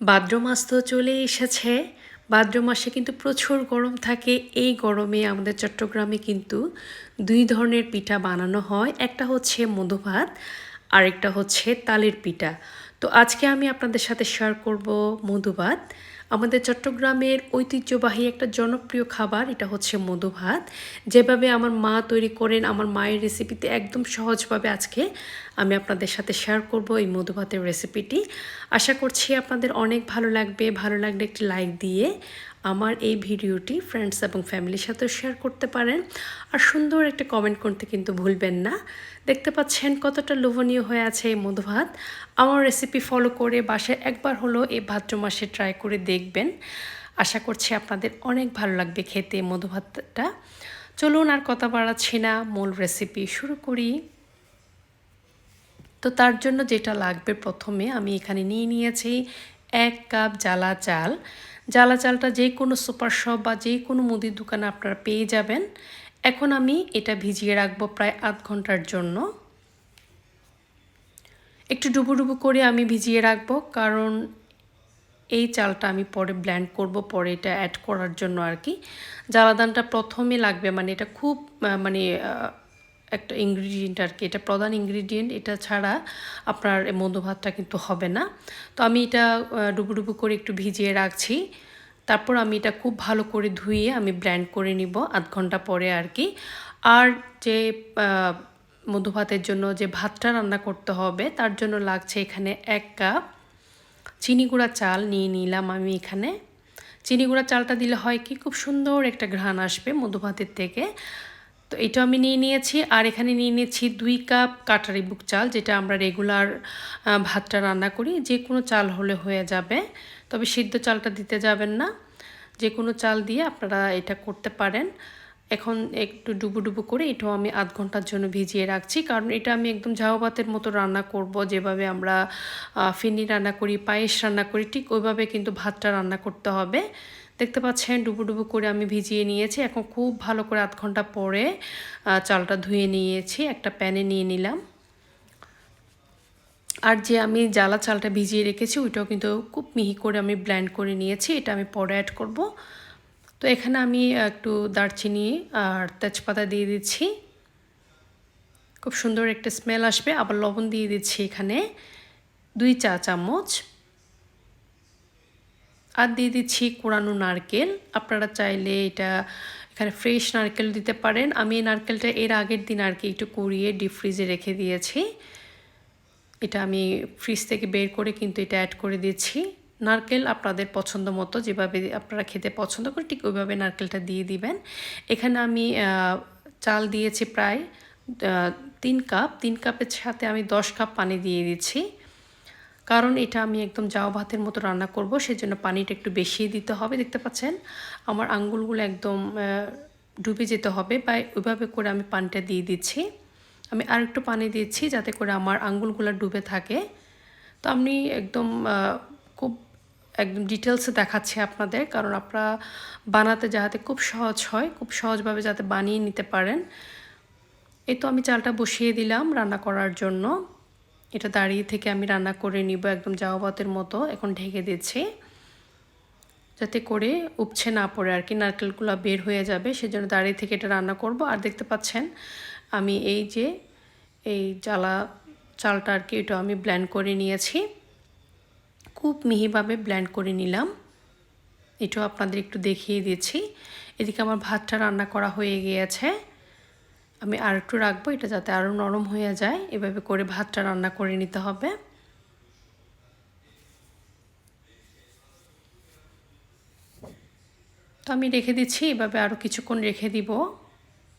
ভাদ্র মাস তো চলে এসেছে। ভাদ্র মাসে কিন্তু প্রচুর গরম থাকে। এই গরমে আমাদের চট্টগ্রামে কিন্তু দুই ধরনের পিঠা বানানো হয়। একটা হচ্ছে মধু ভাত, আরেকটা হচ্ছে তালের পিঠা। তো আজকে আমি আপনাদের সাথে শেয়ার করব মধু ভাত। আমাদের চট্টগ্রামের ঐতিহ্যবাহী একটা জনপ্রিয় খাবার, এটা হচ্ছে মধু ভাত। যেভাবে আমার মা তৈরি করেন, আমার মায়ের রেসিপিতে একদম সহজভাবে আজকে আমি আপনাদের সাথে শেয়ার করব এই মধু ভাতের রেসিপিটি আশা করছি আপনাদের অনেক ভালো লাগবে। ভালো লাগলে একটি লাইক দিয়ে আমার এই ভিডিওটি ফ্রেন্ডস এবং ফ্যামিলির সাথেও শেয়ার করতে পারেন। আর সুন্দর একটা কমেন্ট করতে কিন্তু ভুলবেন না। দেখতে পাচ্ছেন কতটা লোভনীয় হয়ে আছে এই মধু ভাত আমার রেসিপি ফলো করে বাসায় একবার হলো এই ভাদ্র মাসে ট্রাই করে দেখবেন। আশা করছি আপনাদের অনেক ভালো লাগবে খেতে মধু ভাতটা চলুন আর কথা বাড়াচ্ছি না, মূল রেসিপি শুরু করি। তো তার জন্য যেটা লাগবে প্রথমে আমি এখানে নিয়ে নিয়েছি এক কাপ জ্বালা চাল। জ্বালা চালটা যে কোনো সুপার শপ বা যে কোনো মুদির দোকানে আপনারা পেয়ে যাবেন। এখন আমি এটা ভিজিয়ে রাখব প্রায় আধ ঘণ্টার জন্য। একটু ডুবু ডুবু করে আমি ভিজিয়ে রাখব, কারণ এই চালটা আমি পরে ব্ল্যান্ড করব, পরে এটা অ্যাড করার জন্য আর কি। জ্বালাদানটা প্রথমে লাগবে মানে এটা খুব মানে একটা ইনগ্রিডিয়েন্ট আর কি এটা প্রধান ইনগ্রিডিয়েন্ট এটা ছাড়া আপনার মধু ভাতটা কিন্তু হবে না। তো আমি এটা ডুবু ডুবু করে একটু ভিজিয়ে রাখছি। তারপর আমি এটা খুব ভালো করে ধুয়ে আমি ব্ল্যান্ড করে নিব আধ ঘণ্টা পরে আর কি আর যে মধু ভাতের জন্য যে ভাতটা রান্না করতে হবে, তার জন্য লাগছে এখানে এক কাপ চিনি গুঁড়া চাল নিয়ে নিলাম আমি এখানে। চিনি গুঁড়া চালটা দিলে হয় কি, খুব সুন্দর একটা ঘ্রাণ আসবে মধু ভাতের থেকে। তো এটা আমি নিয়ে নিয়েছি, আর এখানে নিয়ে নিয়েছি দুই কাপ কাটারি বুক চাল, যেটা আমরা রেগুলার ভাতটা রান্না করি। যে কোনো চাল হলে হয়ে যাবে, তবে সিদ্ধ চালটা দিতে যাবেন না। যে কোনো চাল দিয়ে আপনারা এটা করতে পারেন। এখন একটু ডুবু ডুবু করে এটাও আমি আধ ঘণ্টার জন্য ভিজিয়ে রাখছি, কারণ এটা আমি একদম ভাতের মতো রান্না করব। যেভাবে আমরা ফিনি রান্না করি, পায়েস রান্না করি, ঠিক ওইভাবে কিন্তু ভাতটা রান্না করতে হবে। দেখতে পাচ্ছেন, ডুবু ডুবু করে আমি ভিজিয়ে নিয়েছি। এখন খুব ভালো করে আধ ঘণ্টা পরে চালটা ধুয়ে নিয়েছি, একটা প্যানে নিয়ে নিলাম। আর যে আমি জ্বালা চালটা ভিজিয়ে রেখেছি, ওইটাও কিন্তু খুব মিহি করে আমি ব্ল্যান্ড করে নিয়েছি, এটা আমি পরে অ্যাড করব। তো এখানে আমি একটু দারচিনি আর তেজপাতা দিয়ে দিচ্ছি। খুব সুন্দর একটা স্মেল আসবে। আবার লবণ দিয়ে দিচ্ছি এখানে দুই চা চামচ আর দিয়ে দিচ্ছি কোরানো নারকেল। আপনারা চাইলে এটা এখানে ফ্রেশ নারকেল দিতে পারেন। আমি এই নারকেলটা এর আগের দিন আর কি একটু কুড়িয়ে ডিপ ফ্রিজে রেখে দিয়েছি। এটা আমি ফ্রিজ থেকে বের করে কিন্তু এটা অ্যাড করে দিচ্ছি। নারকেল আপনাদের পছন্দ মতো যেভাবে আপনারা খেতে পছন্দ করে ঠিক ওইভাবে নারকেলটা দিয়ে দিবেন। এখানে আমি চাল দিয়েছি প্রায় তিন কাপ তিন কাপের সাথে আমি দশ কাপ পানি দিয়ে দিচ্ছি। কারণ এটা আমি একদম জাও ভাতের মতো রান্না করব, সেজন্য পানিটা একটু বেশি দিতে হবে, দেখতে পাচ্ছেন? আমার আঙ্গুলগুলো একদম ডুবে যেতে হবে, বা ওইভাবে করে আমি পানিটা দিয়ে দিচ্ছি। আমি আর একটু পানি দিচ্ছি যাতে করে আমার আঙ্গুলগুলো ডুবে থাকে। তো আমি একদম খুব একদম ডিটেলসে দেখাচ্ছি আপনাদের, কারণ আপনারা বানাতে যাতে খুব সহজ হয়, খুব সহজভাবে যাতে বানিয়ে নিতে পারেন। এই তো আমি চালটা বসিয়ে দিলাম রান্না করার জন্য। এটা দাঁড়িয়ে থেকে আমি রান্না করে নিব একদম জাওয়াবাতের মতো। এখন ঢেকে দিচ্ছি। যাতে করে উপছে না পড়ে আর কি, নারকেলগুলো বের হয়ে যাবে, সেজন্য দাঁড়িয়ে থেকে এটা রান্না করব। আর দেখতে পাচ্ছেন, আমি এই যে, এই জ্বালা, চালটা আর কি, এটা আমি ব্ল্যান্ড করে নিয়েছি। খুব মিহিভাবে ব্ল্যান্ড করে নিলাম। এটাও আপনাদের একটু দেখিয়ে দিচ্ছি। এদিকে আমার ভাতটা রান্না করা হয়ে গিয়েছে। আমি আর একটু রাখব, এটা যাতে আরও নরম হয়ে যায়। এভাবে করে ভাতটা রান্না করে নিতে হবে। তো আমি রেখে দিচ্ছি, এভাবে আরও কিছুক্ষণ রেখে দিব।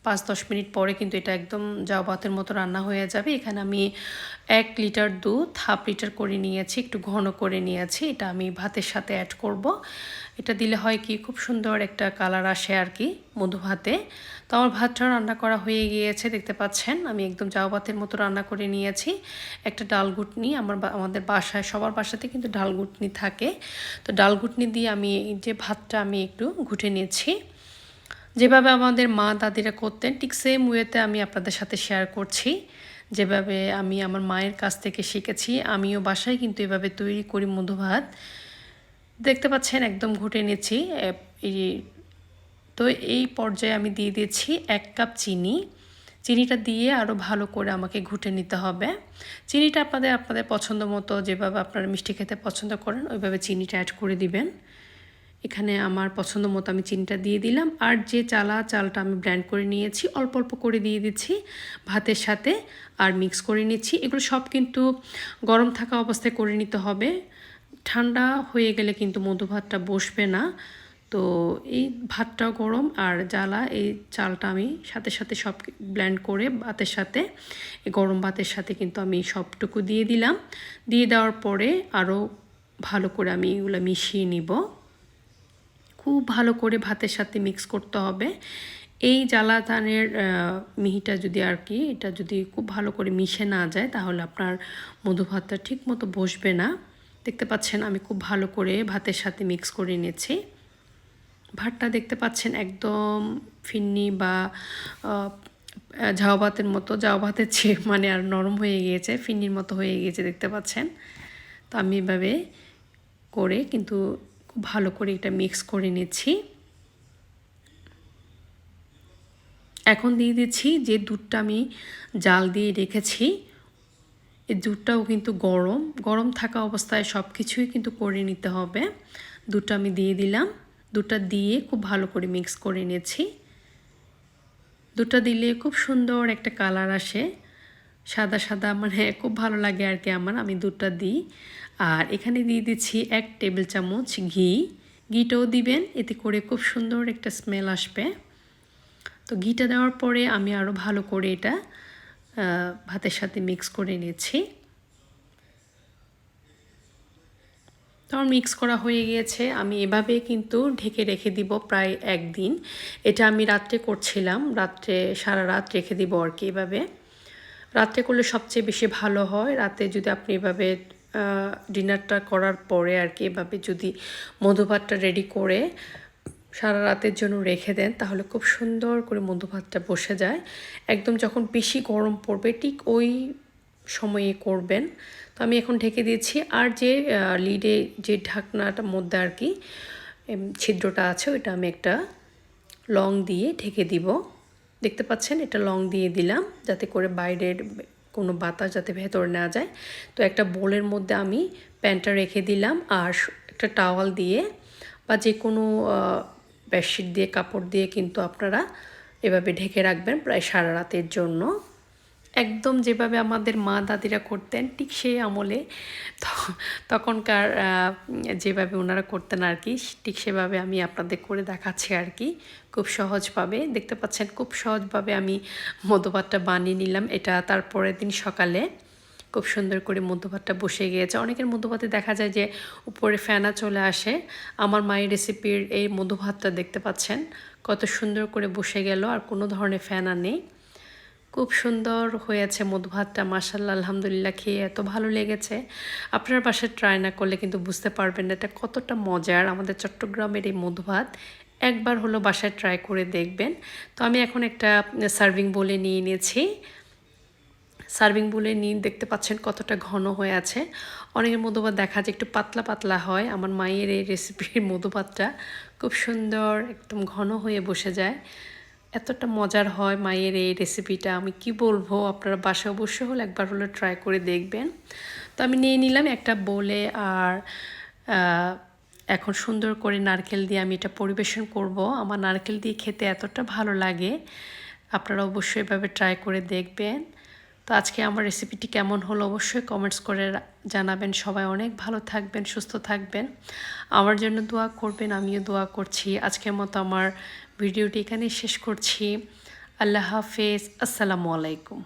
পাঁচ দশ মিনিট পরে কিন্তু এটা একদম যাও ভাতের মতো রান্না হয়ে যাবে। এখানে আমি এক লিটার দুধ, হাফ লিটার করে নিয়েছি, একটু ঘন করে নিয়েছি। এটা আমি ভাতের সাথে অ্যাড করব। এটা দিলে হয় কি, খুব সুন্দর একটা কালার আসে আর কি মধু ভাতে। তো আমার ভাতটা রান্না করা হয়ে গিয়েছে, দেখতে পাচ্ছেন? আমি একদম যাও ভাতের মতো রান্না করে নিয়েছি। একটা ডাল ঘুটনি আমার আমাদের বাসায়, সবার বাসাতে কিন্তু ডাল ঘুটনি থাকে। তো ডাল ঘুটনি দিয়ে আমি যে ভাতটা আমি একটু ঘুটে নিয়েছি যেভাবে আমাদের মা দাদিরা করতেন, ঠিক সেম ওয়েতে আমি আপনাদের সাথে শেয়ার করছি। যেভাবে আমি আমার মায়ের কাছ থেকে শিখেছি, আমিও বাসায় কিন্তু এভাবে তৈরি করি মধু ভাত। দেখতে পাচ্ছেন একদম ঘুটে নিয়েছি তো এই পর্যায়ে আমি দিয়ে দিয়েছি এক কাপ চিনি। চিনিটা দিয়ে আরও ভালো করে আমাকে ঘুটে নিতে হবে। চিনিটা আপনাদের আপনাদের পছন্দ মতো যেভাবে আপনারা মিষ্টি খেতে পছন্দ করেন, ওইভাবে চিনিটা অ্যাড করে দিবেন। এখানে আমার পছন্দ মতো আমি চিনিটা দিয়ে দিলাম। আর যে চালা, চালটা আমি ব্ল্যান্ড করে নিয়েছি, অল্প অল্প করে দিয়ে দিচ্ছি ভাতের সাথে আর মিক্স করে নিচ্ছি। এগুলো সব কিন্তু গরম থাকা অবস্থায় করে নিতে হবে। ঠান্ডা হয়ে গেলে কিন্তু মধু ভাতটা বসবে না। তো এই ভাতটাও গরম আর জ্বালা, এই চালটা আমি সাথে সাথে সব ব্ল্যান্ড করে ভাতের সাথে গরম ভাতের সাথে কিন্তু আমি সবটুকু দিয়ে দিলাম। দিয়ে দেওয়ার পরে আরও ভালো করে আমি এগুলো মিশিয়ে নিব। খুব ভালো করে ভাতের সাথে মিক্স করতে হবে। এই জ্বালা ধানের মিহিটা যদি আর কি, এটা যদি খুব ভালো করে মিশে না যায়, তাহলে আপনার মধু ভাতটা ঠিক মতো বসবে না। দেখতে পাচ্ছেন, আমি খুব ভালো করে ভাতের সাথে মিক্স করে নিয়েছি। ভাতটা দেখতে পাচ্ছেন, একদম ফিন্নি বা ঝাউ ভাতের মতো ঝাউ ভাতের চেয়ে মানে আর নরম হয়ে গিয়েছে, ফিন্নির মতো হয়ে গিয়েছে, দেখতে পাচ্ছেন। তো আমি এভাবে করে কিন্তু খুব ভালো করে এটা মিক্স করে নিচ্ছি। এখন দিয়ে দিচ্ছি যে দুধটা আমি জাল দিয়ে রেখেছি। এই দুধটাও কিন্তু গরম গরম থাকা অবস্থায় সব কিছুই কিন্তু করে নিতে হবে। দুধটা আমি দিয়ে দিলাম। দুধটা দিয়ে খুব ভালো করে মিক্স করে নিয়েছি দুধটা দিলে খুব সুন্দর একটা কালার আসে। সাদা সাদা মানে খুব ভালো লাগে আর কি আমার। আমি দুধটা দিই। আর এখানে দিয়ে দিচ্ছি এক টেবিল চামচ ঘি। ঘিটাও দিবেন, এতে করে খুব সুন্দর একটা স্মেল আসবে। তো ঘিটা দেওয়ার পরে আমি আরও ভালো করে এটা ভাতের সাথে মিক্স করে নিয়েছি তো আমার মিক্স করা হয়ে গিয়েছে। আমি এভাবে কিন্তু ঢেকে রেখে দিব প্রায় একদিন। এটা আমি রাত্রে করছিলাম, রাত্রে, সারা রাত রেখে দিব আর কি এভাবে। রাত্রে করলে সবচেয়ে বেশি ভালো হয়। রাতে যদি আপনি এভাবে ডিনারটা করার পরে আর কি এভাবে যদি মধুভাতটা রেডি করে সারা রাতের জন্য রেখে দেন, তাহলে খুব সুন্দর করে মধুভাতটা বসে যায়। একদম যখন বেশি গরম পড়বে, ঠিক ওই সময়ে করবেন। তো আমি এখন ঢেকে দিয়েছি। আর যে লিডে যে ঢাকনাটার মধ্যে আর কি ছিদ্রটা আছে, ওইটা আমি একটা লং দিয়ে ঢেকে দিব। দেখতে পাচ্ছেন? এটা লং দিয়ে দিলাম, যাতে করে বাইরের কোনো বাতাস যাতে ভেতরে না যায়। তো একটা বোলের মধ্যে আমি প্যান্টটা রেখে দিলাম আর একটা টাওয়াল দিয়ে বা যে কোনো বেডশিট দিয়ে, কাপড় দিয়ে কিন্তু আপনারা এভাবে ঢেকে রাখবেন প্রায় সারা রাতের জন্য। একদম যেভাবে আমাদের মা দাদিরা করতেন, ঠিক সেই আমলে তখনকার যেভাবে ওনারা করতেন আর কি, ঠিক সেভাবে আমি আপনাদের করে দেখাচ্ছি আর কি, খুব সহজভাবে। দেখতে পাচ্ছেন, খুব সহজভাবে আমি মধুভাতটা বানিয়ে নিলাম। এটা তারপরের দিন সকালে খুব সুন্দর করে মধ্যভাতটা বসে গিয়েছে। অনেকের মধ্যভাতে দেখা যায় যে উপরে ফ্যানা চলে আসে। আমার মায়ের রেসিপির এই মধুভাতটা দেখতে পাচ্ছেন, কত সুন্দর করে বসে গেল, আর কোনো ধরনের ফ্যানা নেই। খুব সুন্দর হয়েছে মধুভাতটা মাসাল্লাহ আলহামদুলিল্লাহ, খেয়ে এত ভালো লেগেছে। আপনার বাসায় ট্রাই না করলে কিন্তু বুঝতে পারবেন না এটা কতটা মজার। আমাদের চট্টগ্রামের এই মধুভাত একবার হলো বাসায় ট্রাই করে দেখবেন। তো আমি এখন একটা সার্ভিং বলে নিয়ে নিয়েছি। সার্ভিং বলে নিন দেখতে পাচ্ছেন কতটা ঘন হয়ে আছে। অনেকের মধুভাত দেখা যায় একটু পাতলা পাতলা হয়। আমার মায়ের এই রেসিপির মধুভাতটা খুব সুন্দর, একদম ঘন হয়ে বসে যায়। এতটা মজার হয় মায়ের এই রেসিপিটা আমি কি বলব? আপনারা বাসা অবশ্য হলে একবার হলে ট্রাই করে দেখবেন। তো আমি নিয়ে নিলাম একটা বলে আর এখন সুন্দর করে নারকেল দিয়ে আমি এটা পরিবেশন করব। আমার নারকেল দিয়ে খেতে এতটা ভালো লাগে, আপনারা অবশ্যই এভাবে ট্রাই করে দেখবেন। তো আজকে আমার রেসিপিটি কেমন হলো অবশ্যই কমেন্টস করে জানাবেন। সবাই অনেক ভালো থাকবেন, সুস্থ থাকবেন। আমার জন্য দোয়া করবেন, আমিও দোয়া করছি। আজকের মতো আমার ভিডিওটি এখানেই শেষ করছি। আল্লাহ হাফেজ। আসসালামু আলাইকুম।